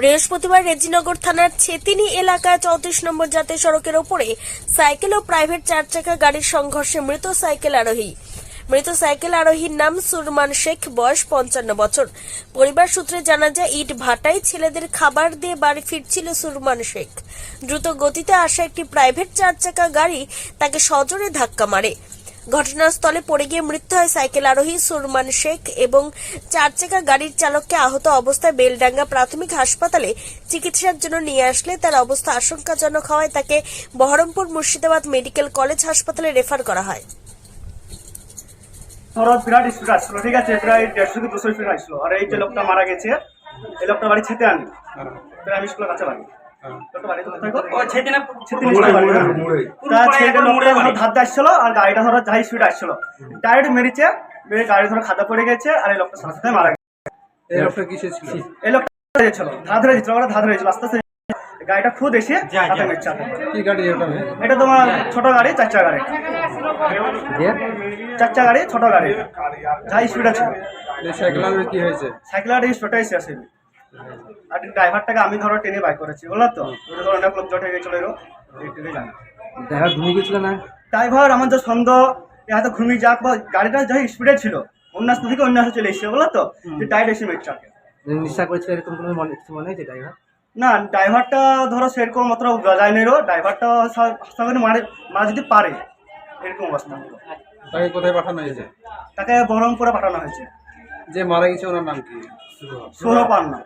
বৃহস্পতিবার রেজিনগর থানার ছেতিনি এলাকায় চৌত্রিশ নম্বর জাতীয় সড়কের ওপরে সাইকেল ও প্রাইভেট চার চাকা গাড়ির সংঘর্ষে মৃত সাইকেল আরোহী। মৃত সাইকেল আরোহীর নাম সুরমান শেখ, বয়স পঞ্চান্ন বছর। পরিবার সূত্রে জানা যায়, ইট ভাটায় ছেলেদের খাবার দিয়ে বাড়ি ফিরছিল সুরমান শেখ। দ্রুত গতিতে আসা একটি প্রাইভেট চার চাকা গাড়ি তাকে সজোরে ধাক্কা মারে। ঘটনাস্থলে পড়ে গিয়ে মৃত্যু হয় সাইকেল আরোহী সুরমান শেখ এবং চার চাকা গাড়ির চালককে আহত অবস্থায় বেলডাঙ্গা প্রাথমিক হাসপাতালে চিকিৎসার জন্য নিয়ে আসলে তার অবস্থা আশঙ্কাজনক হওয়ায় তাকে বহরমপুর মুর্শিদাবাদ মেডিকেল কলেজ হাসপাতালে রেফার করা হয়। ধরো বিরাট স্পিড আসছিল ঠিক আছে? প্রায় দেড়শো কি দুশো স্পিড আসছিল আর এই যে লোকটা মারা গেছে এই লোকটা বাড়ি ছেতে আনি আমি স্কুলের কাছে বাড়ি। লোকটা বাড়ি কোথায় গো? ও ছেদে না ছেতে নিচে বাড়ি। তা ছেলেটা লোকটা ধরো ধার দিয়ে আসছিল আর গাড়িটা ধরো যাই স্পিড আসছিল। ডাইরেক্ট মেরেছে মেরে গাড়ি ধরো খাদা পড়ে গেছে আর এই লোকটা সাথে সাথে মারা গেছে। এই লোকটা কিসে ছিল? এই লোকটা ছিল ধার ধরে গেছিল ওরা ধার ধরে গেছিল আস্তে আস্তে। গাড়িটা খুদ এসে হাতে মেরেছে কি গাড়ি ওটা এটা তোমার ছোট গাড়ি চার চাকা গাড়ি। দিয়ে? চার চাকা গাড়ি ছোট গাড়ি। যাই স্পিড আছে এই সাইকেলের কি হয়েছে? সাইকেল শেষ হইবে আর ড্রাইভারটাকে আমি ধরো টেনে বাইক করেছি বুঝলো তো? ওটা ধরো অনেক লোক জটে গেছিল এইটুকুই জানি দেখা ঘুমিয়ে গেছিল না? ড্রাইভার আমার যে সন্দেহ এ হয়তো ঘুমিয়ে যাক বা গাড়িটা যাই স্পিডে ছিল। অন্য রাস্তা থেকে অন্য রাস্তা চলে এসেছে বুঝলো তো? যে ডাইরেক্ট এসে মেট চাপে নিশা করেছিল এরকম কোনো মনে কিছু মনে হয়েছে ড্রাইভার? না ড্রাইভারটা ধরো সেরকম মাত্র যায় নেই ড্রাইভারটা সঙ্গে মারে মারা যদি পারে এরকম অবস্থা। তাকে কোথায় পাঠানো হয়েছে? তাকে বহরমপুরে পাঠানো হয়েছে। যে মারা গেছে ওনার নাম কি? সৌরভ পান্না।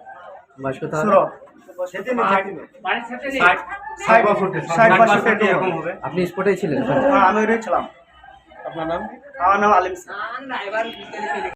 আপনি স্পটেই ছিলেন? হ্যাঁ আমি ওইটাই ছিলাম। আপনার নাম? আমার নাম আলিম